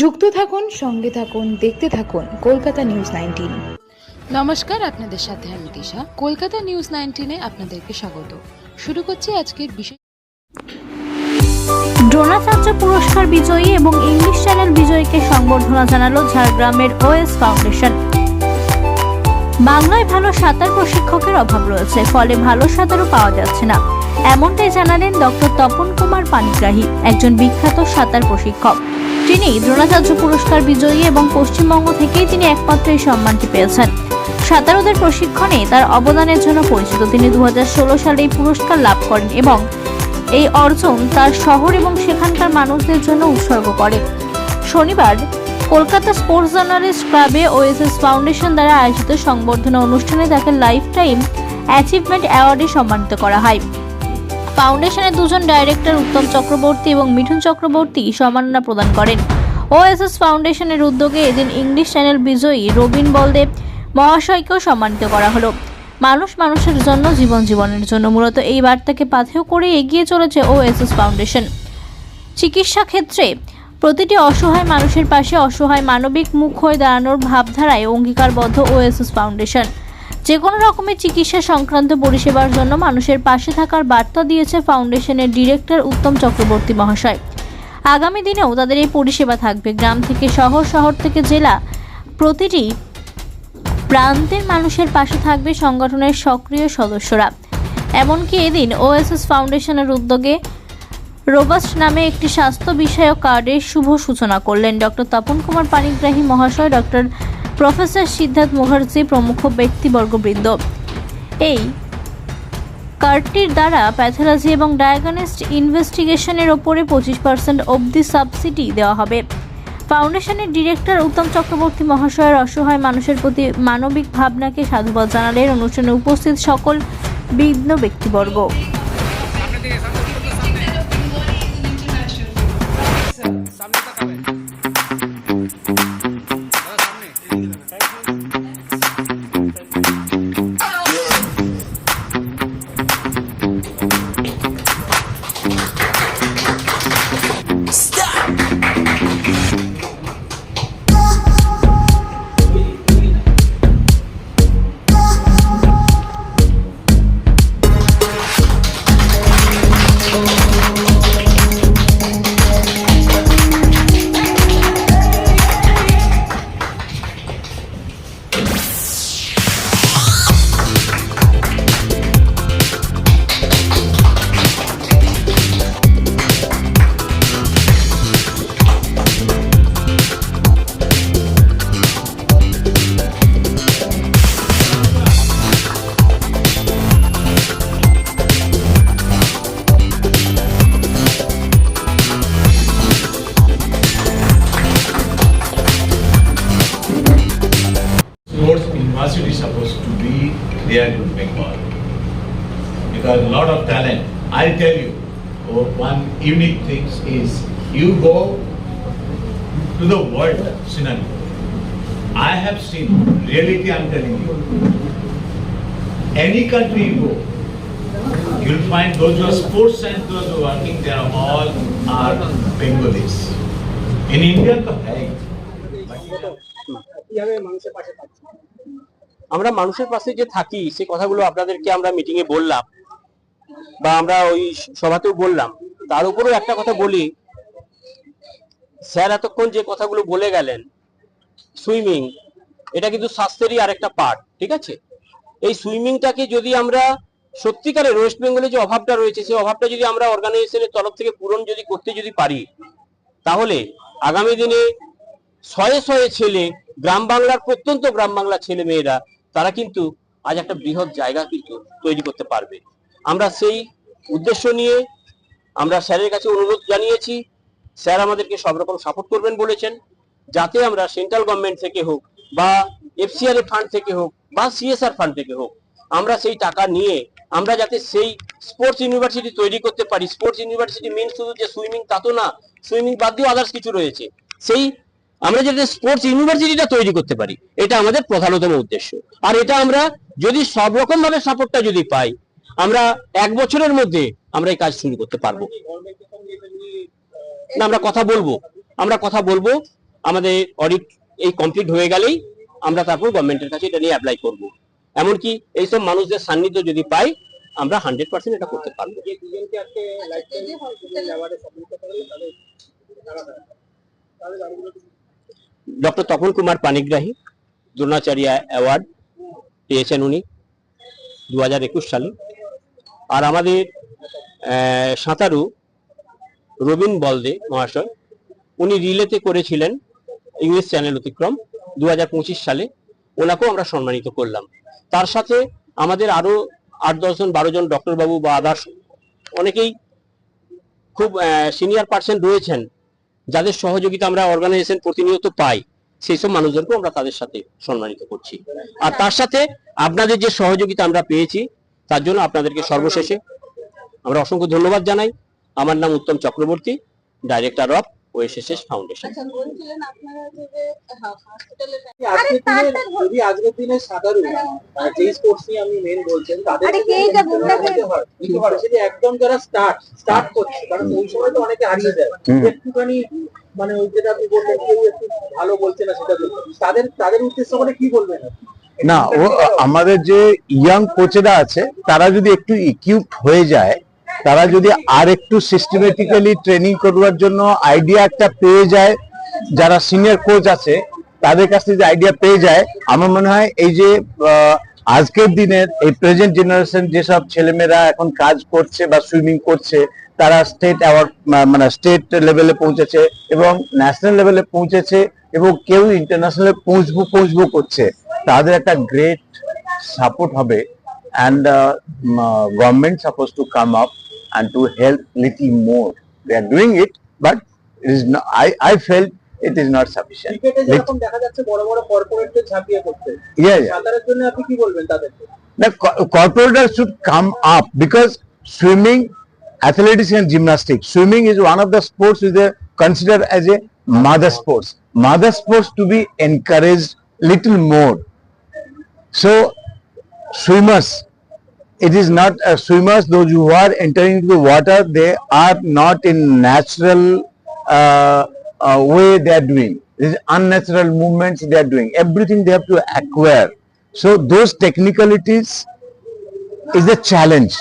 যুক্ত থাকুন সঙ্গে থাকুন দেখতে থাকুন কলকাতা নিউজ নাইনটিন। নমস্কার আপনাদের সাথে আমি দিশা। কলকাতা নিউজ নাইনটিনে আপনাদেরকে স্বাগত। শুরু করছি আজকের বিশেষ দ্রোণাচার্য পুরস্কার বিজয়ী এবং ইংলিশ চ্যানেল বিজয়ীকে সংবর্ধনা জানালো ঝাড়গ্রামের ওএস ফাউন্ডেশন। বাংলায় ভালো সাঁতার প্রশিক্ষকের অভাব রয়েছে ফলে ভালো সাঁতারও পাওয়া যাচ্ছে না। এমনটাই জানালেন ডক্টর তপন কুমার পানিগ্রাহী একজন বিখ্যাত সাঁতার প্রশিক্ষক। তিনি দ্রোণাচার্য পুরস্কার বিজয়ী এবং পশ্চিমবঙ্গ থেকেই তিনি একমাত্র এই সম্মানটি পেয়েছেন। সাঁতারুদের প্রশিক্ষণে তার অবদানের জন্য পরিচিত। তিনি দু হাজার ষোলো সালে এই পুরস্কার লাভ করেন এবং এই অর্জন তার শহর এবং সেখানকার মানুষদের জন্য উৎসর্গ করে। শনিবার কলকাতা স্পোর্টস জার্নালিস্ট ক্লাবে ওএসএস ফাউন্ডেশন দ্বারা আয়োজিত সংবর্ধনা অনুষ্ঠানে তাকে লাইফ টাইম অ্যাচিভমেন্ট অ্যাওয়ার্ডে সম্মানিত করা হয়। ফাউন্ডেশনের দুজন ডাইরেক্টর উত্তম চক্রবর্তী এবং মিঠুন চক্রবর্তী সম্মাননা প্রদান করেন। ওএসএস ফাউন্ডেশনের উদ্যোগে এদিন ইংলিশ চ্যানেল বিজয়ী রবিন বলদেব মহাশয়কেও সম্মানিত করা হলো। মানুষ মানুষের জন্য, জীবন জীবনের জন্য মূলত এই বার্তাকে পাথেয় করে এগিয়ে চলেছে ওএসএস ফাউন্ডেশন। চিকিৎসা ক্ষেত্রে প্রতিটি অসহায় মানুষের পাশে অসহায় মানবিক মুখ হয়ে দাঁড়ানোর ভাবধারায় অঙ্গীকারবদ্ধ ওএসএস ফাউন্ডেশন। যে কোনো রকমের চিকিৎসা সংক্রান্ত পরিষেবার জন্য মানুষের পাশে থাকার বার্তা দিয়েছে ফাউন্ডেশনের ডিরেক্টর উত্তম চক্রবর্তী মহাশয়। আগামী দিনেও তাদের এই পরিষেবা থাকবে। গ্রাম থেকে শহর শহর থেকে জেলা। প্রতিটি প্রান্তের মানুষের পাশে থাকবে সংগঠনের সক্রিয় সদস্যরা। এমনকি এদিন ওএসএস ফাউন্ডেশনের উদ্যোগে রোবাস্ট নামে একটি স্বাস্থ্য বিষয়ক কার্ডের শুভ সূচনা করলেন ডক্টর তপন কুমার পানিগ্রাহী মহাশয়, ডক্টর প্রফেসর সিদ্ধার্থ মুখার্জি প্রমুখ ব্যক্তিবর্গবৃন্দ। এই কার্ডটির দ্বারা প্যাথোলজি এবং ডায়াগনস্ট ইনভেস্টিগেশনের ওপরে পঁচিশ পার্সেন্ট অবধি সাবসিডি দেওয়া হবে। ফাউন্ডেশনের ডিরেক্টর উত্তম চক্রবর্তী মহাশয়ের অসহায় মানুষের প্রতি মানবিক ভাবনাকে সাধুবাদ জানালেন। অনুষ্ঠানে উপস্থিত সকল বিঘ্ন ব্যক্তিবর্গ। India to Bengal. Because a lot of talent. I'll tell you, oh, one unique thing is you go to the world scenario. I have seen, reality I'm telling you, any country you go, you'll find those who are sports and those who are working, they are all are Bengalis. In India, to. আমরা মানুষের পাশে যে থাকি, সে কথাগুলো আপনাদেরকে আমরা meeting এ বললাম বা আমরা ওই সভাতেও বললাম। তার উপরেও একটা কথা বলি। স্যার এতক্ষণ যে কথাগুলো বলে গেলেন, সুইমিং, এটা কিন্তু স্বাস্থ্যেরই আরেকটা পার্ট ঠিক আছে? এই সুইমিংটাকে যদি আমরা সত্যিকারের ওয়েস্ট বেঙ্গলে যে অভাবটা রয়েছে, সেই অভাবটা যদি আমরা অর্গানাইজেশনের তরফ থেকে পূরণ যদি করতে যদি পারি, তাহলে আগামী দিনে শয়ে শয়ে ছেলে, গ্রাম বাংলার প্রত্যন্ত গ্রাম বাংলার ছেলে মেয়েরা তারা কিন্তু আজ একটা বৃহৎ জায়গা কিন্তু তৈরি করতে পারবে। আমরা সেই উদ্দেশ্য নিয়ে আমরা স্যারের কাছে অনুরোধ জানিয়েছি, স্যার আমাদেরকে সব রকম সাপোর্ট করবেন বলেছেন, যাতে আমরা সেন্ট্রাল গভর্নমেন্ট থেকে হোক বা এফসিআর ফান্ড থেকে হোক বা সিএসআর ফান্ড থেকে হোক, আমরা সেই টাকা নিয়ে আমরা যাতে সেই স্পোর্টস ইউনিভার্সিটি তৈরি করতে পারি। স্পোর্টস ইউনিভার্সিটি মিন শুধু যে সুইমিং তা তো না সুইমিং বাদ দিয়েও আদার্স কিছু রয়েছে। সেই আমরা যাতে স্পোর্টস ইউনিভার্সিটিটা তৈরি করতে পারি এটা আমাদের প্রধানতম উদ্দেশ্য। আর এটা আমরা যদি সব রকম ভাবে সাপোর্টটা যদি পাই আমরা এক বছরের মধ্যে আমরা এই কাজ শুরু করতে পারব। না আমরা কথা বলব। আমরা কথা বলব আমাদের অডিট এই কমপ্লিট হয়ে গেলেই আমরা তারপর গভর্নমেন্টের কাছে এটা নিয়ে অ্যাপ্লাই করব। এমনকি এইসব মানুষদের সান্নিধ্য যদি পাই আমরা হান্ড্রেড পার্সেন্ট এটা করতে পারব। ডক্টর তপন কুমার পানিগ্রাহী, দ্রোণাচার্য অ্যাওয়ার্ড পেয়েছেন উনি দু হাজার একুশ সালে। আর আমাদের সাঁতারু রবীন বলদে মহাশয়, উনি রিলেতে করেছিলেন ইউএস চ্যানেল অতিক্রম দু হাজার পঁচিশ সালে। ওনাকেও আমরা সম্মানিত করলাম। তার সাথে আমাদের আরও আট দশজন বারো জন ডক্টর বাবু বা আদার্স অনেকেই খুব সিনিয়র পার্সন রয়েছেন। যাদের সহযোগিতা আমরা অর্গানাইজেশন প্রতিনিয়ত পাই, সেই সব মানুষদেরকেও আমরা তাদের সাথে সম্মানিত করছি। আর তার সাথে আপনাদের যে সহযোগিতা আমরা পেয়েছি, তার জন্য আপনাদেরকে সর্বশেষে আমরা অসংখ্য ধন্যবাদ জানাই। আমার নাম Uttam Chakraborty director of foundation. আচ্ছা বলছিলেন আপনারা যে যে হসপিটালে যদি আজকের দিনে সাধারু আহ, স্পোর্টস নিয়ে আপনি মেন বলছেন তাদের আরে কে এটা বলতে নিতে হয়। সেটা একদম যারা স্টার্ট স্টার্ট করছে কারণ ওই সময় তো অনেকে হারিয়ে যায়। একটুখানি মানে ওই যেটা আপনি বললেন কেউ একটু ভালো বলছে না সেটা তাদের তাদের উদ্দেশ্য করে কি বলবেন না ও আমাদের যে ইয়াং কোচেরা আছে তারা যদি একটু ইকুইপড হয়ে যায় তারা যদি আর একটু সিস্টেমেটিক্যালি ট্রেনিং করবার জন্য আইডিয়া একটা পেয়ে যায়, যারা সিনিয়র কোচ আছে, তাদের কাছ থেকে যে আইডিয়া পেয়ে যায়, আমার মনে হয় এই যে আজকের দিনের এই প্রেজেন্ট জেনারেশন যেসব ছেলেমেয়েরা এখন কাজ করছে বা সুইমিং করছে, তারা স্টেট অ্যাওয়ার্ড মানে স্টেট লেভেলে পৌঁছেছে এবং ন্যাশনাল লেভেলে পৌঁছেছে এবং কেউ ইন্টারন্যাশনালে পৌঁছবো পৌঁছবো করছে। তাদের একটা গ্রেট সাপোর্ট হবে and government suppose to come up And to help little more they are doing it but it is I I felt it is not sufficient ক্রিকেটে যেরকম দেখা যাচ্ছে বড় বড় কর্পোরেটদের ঝাঁপিয়ে পড়তে ইয়া ইয়া সাঁতারের জন্য আপনি কি বলবেন তাদেরকে the co- corporators should come up because swimming, athletics and gymnastics. Swimming is one of the sports which is considered as a mother sports. Mother sports to be encouraged little more. So swimmers, it is not uh, swimmers, those who are entering into the water, they are not in natural uh, uh, way they are doing. This unnatural movements they are doing. Everything they have to acquire. So those technicalities is the challenge.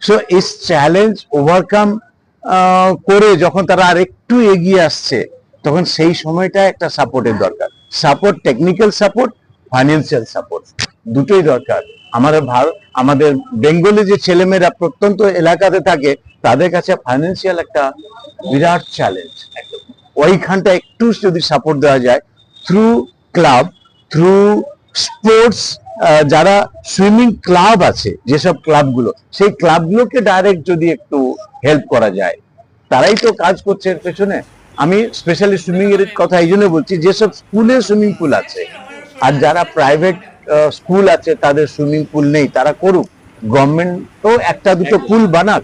So is challenge overcome uh, করে যখন তারা আর একটু এগিয়ে আসছে তখন সেই সময়টা একটা সাপোর্টের দরকার support technical support financial support দুটোই দরকার আমাদের ভারত আমাদের বেঙ্গলি যে ছেলেমেয়েরা প্রত্যন্ত এলাকাতে থাকে, তাদের কাছে ফাইন্যান্সিয়াল একটা বিরাট চ্যালেঞ্জ ওইখানটা একটু যদি সাপোর্ট দেওয়া যায় থ্রু ক্লাব থ্রু স্পোর্টস যারা সুইমিং ক্লাব আছে, যেসব ক্লাবগুলো সেই ক্লাবগুলোকে ডাইরেক্ট যদি একটু হেল্প করা যায়, তারাই তো কাজ করছে এর পেছনে। আমি স্পেশালি সুইমিং এর কথা এই জন্য বলছি, যেসব স্কুলে সুইমিং পুল আছে, আর যারা প্রাইভেট স্কুল আছে তাদের সুইমিং পুল নেই তারা করুক। গভর্নমেন্টও একটা দুটো পুল বানাক।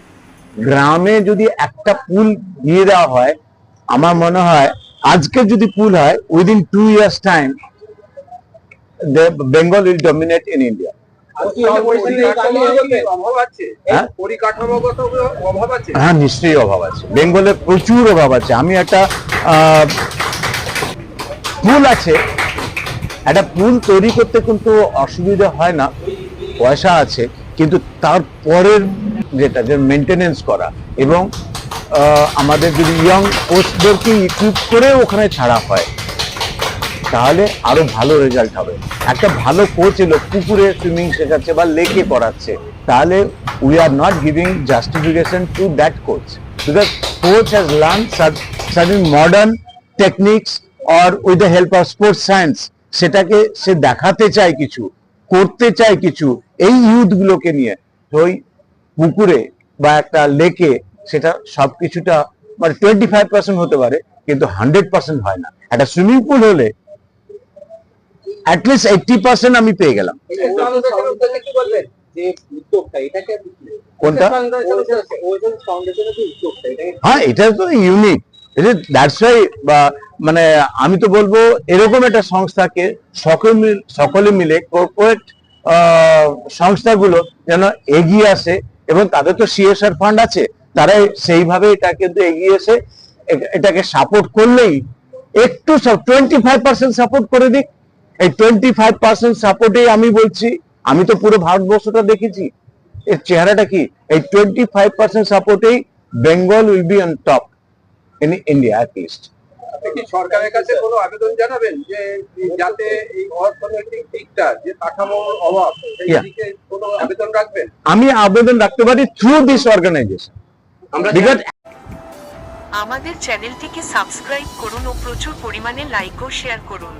গ্রামে যদি একটা পুল দিয়ে দেওয়া হয় আমার মনে হয় আজকে যদি পুল হয় within two years time Bengal will dominate in India হ্যাঁ? নিশ্চয়ই অভাব আছে। বেঙ্গলে প্রচুর অভাব আছে। আমি একটা আহ, পুল আছে একটা পুল তৈরি করতে কিন্তু অসুবিধা হয় না, পয়সা আছে, কিন্তু তারপরের যেটা, যে মেনটেনেন্স করা এবং আমাদের যদি ইয়ং কোচদেরকে ইকুইপ করে ওখানে ছাড়া হয়, তাহলে আরও ভালো রেজাল্ট হবে। একটা ভালো কোচ এলো, পুকুরে সুইমিং শেখাচ্ছে বা লেকে করাচ্ছে তাহলে we are not giving justification to that coach because coach has learn certain modern techniques or with the help of sports science সেটাকে সে দেখাতে চায় কিছু করতে চায় কিছু এই ইউথ গুলোকে নিয়ে। ওই পুকুরে বা একটা লেকে সেটা সবকিছুটা মানে টোয়েন্টি ফাইভ পার্সেন্ট হতে পারে কিন্তু হান্ড্রেড পার্সেন্ট হয় না। একটা সুইমিং পুল হলে অ্যাটলিস্ট এইটটি পার্সেন্ট আমি পেয়ে গেলাম? কোনটা? হ্যাঁ এটা তো ইউনিক মানে আমি তো বলব, এরকম একটা সংস্থাকে সকলে সকলে মিলে কর্পোরেট সংস্থাগুলো যেন এগিয়ে আসে, এবং তাদের তো সিএসআর ফান্ড আছে তারা সেইভাবে এটা কিন্তু এগিয়ে এসে এটাকে সাপোর্ট করলেই একটু সব টোয়েন্টি ফাইভ পার্সেন্ট সাপোর্ট করে দিক। এই টোয়েন্টি ফাইভ পার্সেন্ট সাপোর্টেই আমি বলছি, আমি তো পুরো ভারতবর্ষটা দেখেছি। এর চেহারাটা কি? এই twenty five percent সাপোর্টেই Bengal will be on top in India at least সরকারের কাছে কোনো আবেদন জানাবেন যে যাতে এই অর্থনৈতিক দিকটা যে কাঠামোর অভাব কোনো আবেদন রাখবেন? আমি আবেদন রাখতে পারি থ্রু দিস অর্গানাইজেশন আমাদের চ্যানেলটিকে সাবস্ক্রাইব করুন ও প্রচুর পরিমাণে লাইক ও শেয়ার করুন।